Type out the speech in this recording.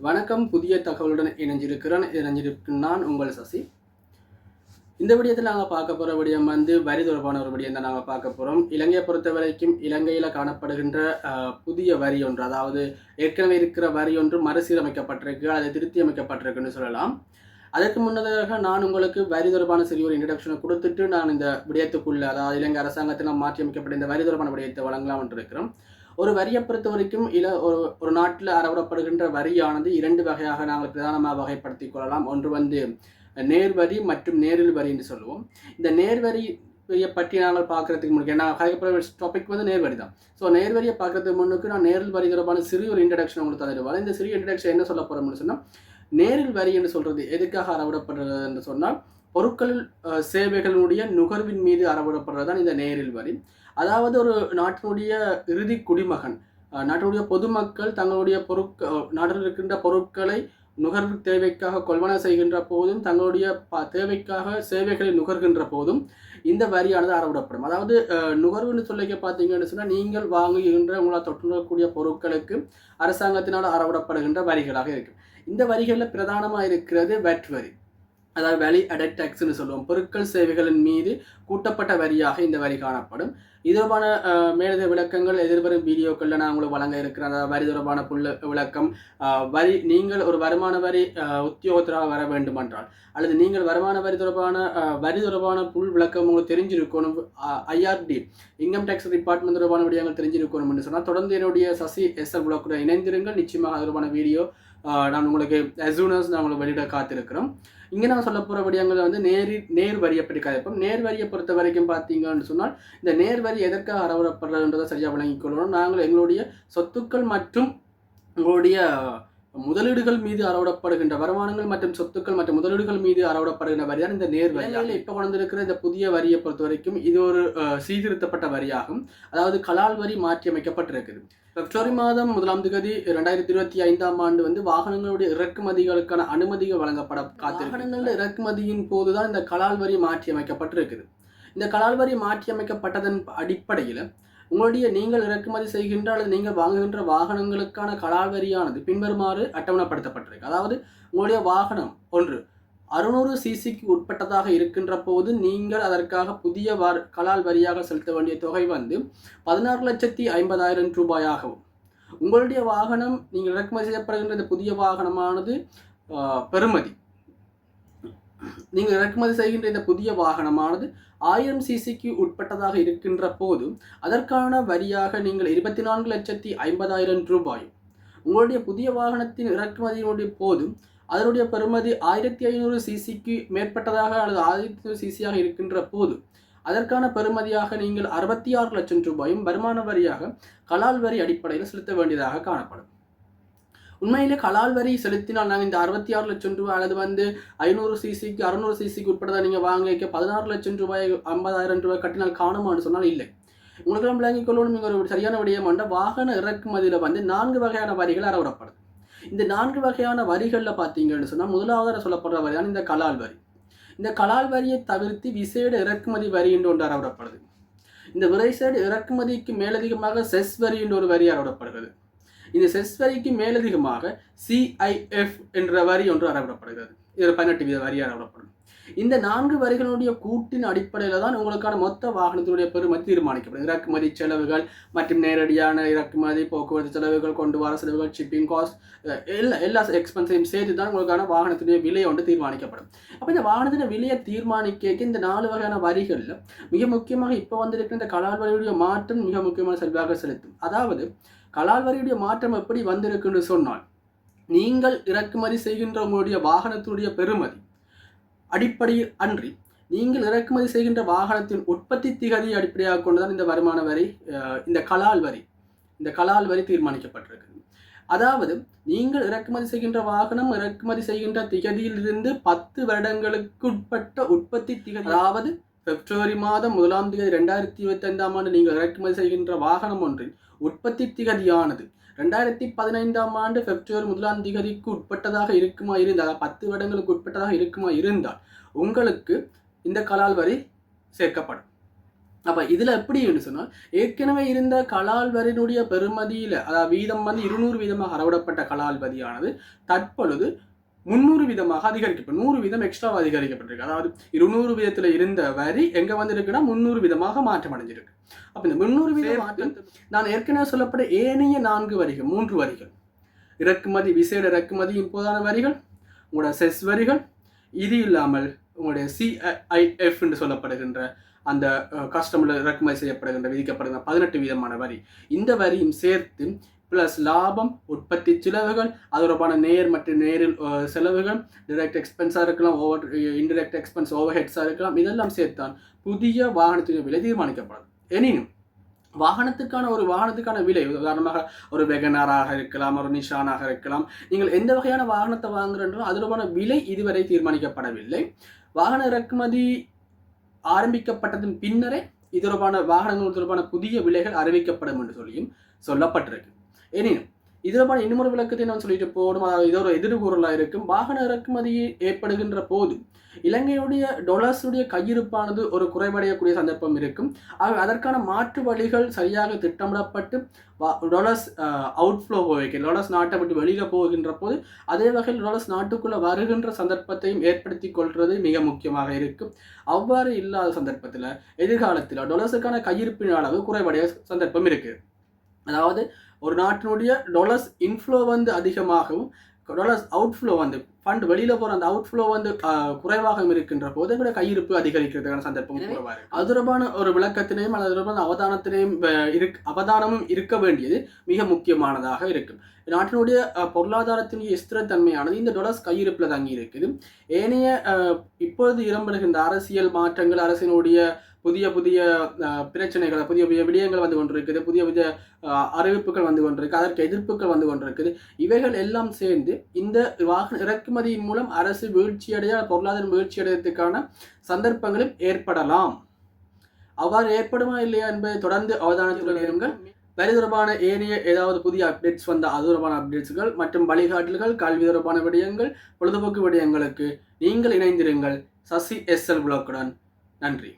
வணக்கம் புதிய தகவலுடன் இணைஞ்சிருக்கிறேன் இணைஞ்சிருக்கும் நான் உங்கள் சசி. இந்த விடயத்தில் நாங்கள் பார்க்க போகிற விடயம் வந்து வரி தொடர்பான ஒரு விடயம் தான் நாங்கள் பார்க்க போகிறோம் இலங்கையை பொறுத்த வரைக்கும் இலங்கையில் காணப்படுகின்ற புதிய வரி ஒன்று அதாவது ஏற்கனவே இருக்கிற வரி ஒன்று மறுசீரமைக்கப்பட்டிருக்கு அதை திருத்தி அமைக்கப்பட்டிருக்குன்னு சொல்லலாம். அதற்கு முன்னதாக நான் உங்களுக்கு வரி தொடர்பான சிறிய ஒரு இன்ட்ரடக்ஷனை கொடுத்துட்டு நான் இந்த விடயத்துக்குள்ள அதாவது இலங்கை அரசாங்கத்தினால் மாற்றி அமைக்கப்பட்ட இந்த வரி தொடர்பான விடயத்தை வழங்கலாம் என்று இருக்கிறோம். ஒரு வரியை பொறுத்த வரைக்கும் இல ஒரு ஒரு நாட்டில் அறவிடப்படுகின்ற வரியானது இரண்டு வகையாக நாங்கள் பிரதானமாக வகைப்படுத்திக் கொள்ளலாம். ஒன்று வந்து நேர்வரி மற்றும் நேரில் வரி என்று சொல்லுவோம். இந்த நேர்வரி வரியை பற்றி நாங்கள் பார்க்கறதுக்கு முன்னாடி நான் கதைப்படுற டாபிக் வந்து நேர்வரி தான். ஸோ நேர்வரியை பார்க்கறதுக்கு முன்னுக்கு நான் நேரில் வரி தொடர்பான சிறிய ஒரு இன்ட்ரடக்ஷன் உங்களுக்கு தந்துடுவாங்க இந்த சிறிய இன்ட்ரடக்ஷன் என்ன சொல்ல போகிறோம்னு சொன்னால் நேரில் வரி என்று சொல்கிறது எதுக்காக அறவிடப்படுறது என்று சொன்னால் பொருட்கள் சேவைகளுடைய நுகர்வின் மீது அறவிடப்படுறதான் இந்த நேரில் வரி. அதாவது ஒரு நாட்டினுடைய இறுதி குடிமகன் நாட்டுடைய நாட்டினுடைய பொதுமக்கள் தங்களுடைய பொருட்க நாட்டில் இருக்கின்ற பொருட்களை நுகர்வு தேவைக்காக கொள்வன செய்கின்ற போதும் தங்களுடைய ப தேவைக்காக சேவைகளை நுகர்கின்ற போதும் இந்த வரியானது அறவிடப்படும். அதாவது நுகர்வுன்னு சொல்லிக்க பார்த்தீங்கன்னு சொன்னால் நீங்கள் வாங்குகின்ற உங்களால் தொற்றுக்கூடிய பொருட்களுக்கு அரசாங்கத்தினால் அறவிடப்படுகின்ற வரிகளாக இருக்கும். இந்த வரிகளில் பிரதானமாக இருக்கிறது வெட் வரி. அதாவது வேலி அடட் டேக்ஸ்னு சொல்லுவோம். பொருட்கள் சேவைகளின் மீது கூட்டப்பட்ட வரியாக இந்த வரி காணப்படும். இது தொடர்பான மேலதிக விளக்கங்கள் எதிர்வரும் வீடியோக்களில் நான் உங்களுக்கு வழங்க இருக்கிறேன். அதாவது வரி தொடர்பான புள்ள விளக்கம். வரி நீங்கள் ஒரு வருமான வரி உத்தியோகத்தராக வர வேண்டுமென்றால் அல்லது நீங்கள் வருமான வரி தொடர்பான வரி தொடர்பான புல் விளக்கம் உங்களுக்கு தெரிஞ்சிருக்கணும். ஐஆர்டி இன்கம் டேக்ஸ் டிபார்ட்மெண்ட் தொடர்பான விடயங்கள் தெரிஞ்சிருக்கணும்னு சொன்னால் தொடர்ந்து என்னுடைய சசி எஸ்எல் விளக்குடன் இணைந்திருங்கள். நிச்சயமாக அது தொடர்பான வீடியோ நான் உங்களுக்கு அசூனஸ் நான் உங்களுக்கு வெளியிட காத்திருக்கிறோம். இங்கே நான் சொல்ல போகிற விடயங்கள் வந்து நேரி நேர் வரியை பற்றி கதைப்போம். நேர் வரியை பொறுத்த வரைக்கும் பார்த்தீங்கன்னு சொன்னால் இந்த நேர் வரி எதற்காக அறவிடப்படுறதுன்றதை சரியாக விளங்கிக் கொள்ளணும். நாங்கள் எங்களுடைய சொத்துக்கள் மற்றும் உங்களுடைய முதலீடுகள் மீது அறவிடப்படுகின்ற வருமானங்கள் மற்றும் சொத்துக்கள் மற்றும் முதலீடுகள் மீது அறவிடப்படுகின்ற வரி தான் இந்த நேர் வரி இப்போ கொண்டிருக்கிற இந்த புதிய வரியை பொறுத்த வரைக்கும் இது ஒரு சீர்திருத்தப்பட்ட வரியாகும். அதாவது கலால் வரி மாற்றி அமைக்கப்பட்டிருக்குது பிப்ரவரி மாதம் முதலாம் தேதி இரண்டாயிரத்தி இருபத்தி ஐந்தாம் ஆண்டு வந்து வாகனங்களுடைய இறக்குமதிகளுக்கான அனுமதிகள் வழங்கப்பட காத்து வாகனங்கள் இறக்குமதியின் போதுதான் இந்த கலால் வரி மாற்றி அமைக்கப்பட்டிருக்குது இந்த கலால் வரி மாற்றி அமைக்கப்பட்டதன் அடிப்படையில் உங்களுடைய நீங்கள் இறக்குமதி செய்கின்ற அல்லது நீங்கள் வாங்குகின்ற வாகனங்களுக்கான கலால் வரியானது பின்வருமாறு அட்டவணைப்படுத்தப்பட்டிருக்கு. அதாவது உங்களுடைய வாகனம் ஒன்று அறுநூறு சிசிக்கு உட்பட்டதாக இருக்கின்ற போது நீங்கள் அதற்காக புதிய வார் கலால் வரியாக செலுத்த வேண்டிய தொகை வந்து பதினாறு லட்சத்தி ஐம்பதாயிரம் ரூபாயாகவும். உங்களுடைய வாகனம் நீங்கள் இறக்குமதி செய்யப்படுகின்ற புதிய வாகனமானது பெறுமதி. நீங்கள் இறக்குமதி செய்கின்ற இந்த புதிய வாகனமானது ஆயிரம் சிசிக்கு உட்பட்டதாக இருக்கின்ற போது அதற்கான வரியாக நீங்கள் இருபத்தி நான்கு லட்சத்தி ஐம்பதாயிரம் ரூபாயும் உங்களுடைய புதிய வாகனத்தின் இறக்குமதியினுடைய போது அதனுடைய பெறுமதி ஆயிரத்தி ஐநூறு சிசிக்கு மேற்பட்டதாக அல்லது ஆயிரத்தி ஐநூறு சிசியாக இருக்கின்ற போது அதற்கான பெறுமதியாக நீங்கள் அறுபத்தி ஆறு லட்சம் ரூபாயும் வருமான வரியாக கலால் வரி அடிப்படையில் செலுத்த வேண்டியதாக காணப்படும். உண்மையிலே கலால் வரி செலுத்தினால் நாங்கள் இந்த அறுபத்தி ஆறு லட்சம் ரூபாய் அல்லது வந்து ஐநூறு சிசிக்கு அறுநூறு சிசிக்கு உட்பட்டதாக நீங்கள் வாங்க பதினாறு லட்சம் ரூபாய் ஐம்பதாயிரம் ரூபாய் கட்டினால் காணுமான்னு சொன்னால் இல்லை. உங்களுக்கெல்லாம் விளங்கிக் கொள்ளணும். நீங்கள் ஒரு சரியான விடயம் என்ற வாகன இறக்குமதியில் வந்து நான்கு வகையான வரிகள் அறவிடப்படுது இந்த நான்கு வகையான வரிகளில் பார்த்தீங்கன்னு சொன்னால் முதலாவதாக சொல்லப்படுற வரியான இந்த கலால் வரி. இந்த கலால் வரியை தவிர்த்து விசேட இறக்குமதி வரி என்று ஒன்று அறவிடப்படுது இந்த விரைசேடு இறக்குமதிக்கு மேலதிகமாக செஸ் வரி என்ற ஒரு வரி அறவிடப்படுகிறது இந்த செஸ் வரிக்கு மேலதிகமாக சிஐஎஃப் என்ற வரி ஒன்று அறவிடப்படுகிறது. இதில் பதினெட்டு வீத வரி அறவிடப்படும். இந்த நான்கு வரிகளுடைய கூட்டின் அடிப்படையில் தான் உங்களுக்கான மொத்த வாகனத்தினுடைய பெருமதி தீர்மானிக்கப்படும் இறக்குமதி செலவுகள் மற்றும் நேரடியான இறக்குமதி போக்குவரத்து செலவுகள் கொண்டு வர செலவுகள் ஷிப்பிங் காஸ்ட் எல்லா எல்லா எக்ஸ்பென்ஸையும் சேர்த்து தான் உங்களுக்கான வாகனத்துடைய விலை ஒன்று தீர்மானிக்கப்படும். அப்போ இந்த வாகனத்தின் விலையை தீர்மானிக்க இந்த நாலு வகையான வரிகளில் மிக முக்கியமாக இப்போ வந்திருக்கிற இந்த கலால் வரியுடைய மாற்றம் மிக முக்கியமான செல்வாக செலுத்தும். அதாவது கலால் வரியுடைய மாற்றம் எப்படி வந்திருக்குன்னு சொன்னால் நீங்கள் இறக்குமதி செய்கின்ற உங்களுடைய வாகனத்தினுடைய பெறுமதி அடிப்படையில் அன்றி நீங்கள் இறக்குமதி செய்கின்ற வாகனத்தின் உற்பத்தி திகதியை அடிப்படையாக கொண்டுதான் இந்த வருமான வரி இந்த கலால் வரி இந்த கலால் வரி தீர்மானிக்கப்பட்டிருக்கு அதாவது நீங்கள் இறக்குமதி செய்கின்ற வாகனம் இறக்குமதி செய்கின்ற திகதியிலிருந்து பத்து வருடங்களுக்கு உட்பட்ட உற்பத்தி திகதி அதாவது பிப்ரவரி மாதம் முதலாம் தேதி ரெண்டாயிரத்தி இருபத்தி ஐந்தாம் ஆண்டு நீங்கள் இறக்குமதி செய்கின்ற வாகனம் ஒன்றின் உற்பத்தி திகதியானது. ரெண்டாயிரத்தி பதினைந்தாம் ஆண்டு பிப்ரவரி முதலாம் திகதிக்கு உட்பட்டதாக இருக்குமா இருந்தால் பத்து வருடங்களுக்கு உட்பட்டதாக இருக்குமா இருந்தால் உங்களுக்கு இந்த கலால் வரி சேர்க்கப்படும். அப்போ இதில் எப்படின்னு சொன்னால் ஏற்கனவே இருந்த கலால் வரியினுடைய பெருமதியில் அதாவது வீதம் வந்து இருநூறு வீதமாக அறவிடப்பட்ட கலால் வரியானது தற்பொழுது முந்நூறு வீதமாக அதிகரிக்கப்படும் நூறு வீதம் எக்ஸ்ட்ரா அதிகரிக்கப்பட்டிருக்கு. அதாவது இருநூறு வீதத்துல இருந்த வரி எங்க வந்திருக்குன்னா முந்நூறு வீதமாக மாற்றம் அடைஞ்சிருக்கு. அப்ப இந்த முந்நூறு வீத மாற்றம் நான் ஏற்கனவே சொல்லப்பட்ட ஏனைய நான்கு வரிகள் மூன்று வரிகள். இறக்குமதி விசேட இறக்குமதி இப்போதான வரிகள் உங்களோட செஸ் வரிகள் இது இல்லாமல் உங்களுடைய சிஐஎஃப் என்று சொல்லப்படுகின்ற அந்த கஸ்டமர் இறக்குமதி செய்யப்படுகின்ற விதிக்கப்படுகின்ற பதினெட்டு வீதமான வரி. இந்த வரியும் சேர்த்து ப்ளஸ் லாபம் உற்பத்தி செலவுகள் அது தொடர்பான நேர் மற்றும் நேரில் செலவுகள் டிரெக்ட் எக்ஸ்பென்ஸாக இருக்கலாம் ஓவர் இன்டெரக்ட் எக்ஸ்பென்ஸ் ஓவர் ஹெட்ஸாக இருக்கலாம் இதெல்லாம் சேர்த்தான் புதிய வாகனத்தின் விலை தீர்மானிக்கப்படும். எனினும் வாகனத்துக்கான ஒரு வாகனத்துக்கான விலை உதாரணமாக ஒரு வெகனாராக இருக்கலாம் ஒரு நிஷானாக இருக்கலாம் நீங்கள் எந்த வகையான வாகனத்தை வாங்குறன்றோ அது விலை இதுவரை தீர்மானிக்கப்படவில்லை. வாகன இறக்குமதி ஆரம்பிக்கப்பட்டதன் பின்னரே இது தொடர்பான வாகனங்கள் தொடர்பான புதிய விலைகள் அறிவிக்கப்படும் என்று சொல்லியும் சொல்லப்பட்டிருக்கு. எனினும் இதில் தொடர்பான இன்னொரு விளக்கத்தை நான் சொல்லிட்டு போகணும். அதாவது இது ஒரு எதிர்கூறலாக இருக்கும். வாகன இறக்குமதி ஏற்படுகின்ற போது இலங்கையுடைய டொலர்ஸுடைய கையிருப்பானது ஒரு குறைவடையக்கூடிய சந்தர்ப்பம் இருக்கும். ஆக அதற்கான மாற்று வழிகள் சரியாக திட்டமிடப்பட்டு டொலர்ஸ் அவுட்ஃப்ளோ போக டொலர்ஸ் நாட்டை விட்டு வெளியில் போகின்ற போது அதே வகையில் டொலர்ஸ் நாட்டுக்குள்ளே வருகின்ற சந்தர்ப்பத்தையும் ஏற்படுத்தி கொள்வது மிக முக்கியமாக இருக்கும். அவ்வாறு இல்லாத சந்தர்ப்பத்தில் எதிர்காலத்தில் டொலர்ஸுக்கான கையிருப்பின் அளவு குறைவடைய சந்தர்ப்பம் இருக்குது அதாவது ஒரு நாட்டினுடைய டொலர்ஸ் இன்ஃப்ளோ வந்து அதிகமாகவும் டாலர்ஸ் அவுட்ஃப்ளோ வந்து ஃபண்ட் வெளியில போற அந்த அவுட்ஃப்ளோ வந்து ஆஹ், குறைவாகவும் இருக்கின்ற போது கூட கையிருப்பு அதிகரிக்கிறதுக்கான சந்தர்ப்பம் குறைவா இருக்கு அது தொடர்பான ஒரு விளக்கத்தினையும் அல்லது தொடர்பான அவதானத்தினையும் இருக் அவதானமும் இருக்க வேண்டியது மிக முக்கியமானதாக இருக்கும். நாட்டினுடைய பொருளாதாரத்தினுடைய ஸ்திரத்தன்மையானது இந்த டொலர்ஸ் கையிருப்பில் தங்கி இருக்குது ஏனைய இப்பொழுது இடம்பெறுகின்ற அரசியல் மாற்றங்கள் அரசினுடைய புதிய புதிய அஹ், பிரச்சனைகள் புதிய புதிய விடயங்கள் வந்து கொண்டிருக்குது புதிய புதிய அறிவிப்புகள் வந்து கொண்டிருக்கு அதற்கு எதிர்ப்புகள் வந்து கொண்டிருக்குது. இவைகள் எல்லாம் சேர்ந்து இந்த வாகன இறக்குமதியின் மூலம் அரசு வீழ்ச்சியடைய பொருளாதாரம் வீழ்ச்சியடைவதற்கான சந்தர்ப்பங்களும் ஏற்படலாம். அவ்வாறு ஏற்படுமா இல்லையா என்பதை தொடர்ந்து அவதானத்துடன் இருங்கள். வரி தொடர்பான ஏனைய ஏதாவது புதிய அப்டேட்ஸ் வந்த அது தொடர்பான அப்டேட்ஸ்கள் மற்றும் வழிகாட்டல்கள் கல்வி தொடர்பான விடயங்கள் பொழுதுபோக்கு விடயங்களுக்கு நீங்கள் இணைந்திருங்கள். சசி எஸ்எல் புலோக்குடன் நன்றி.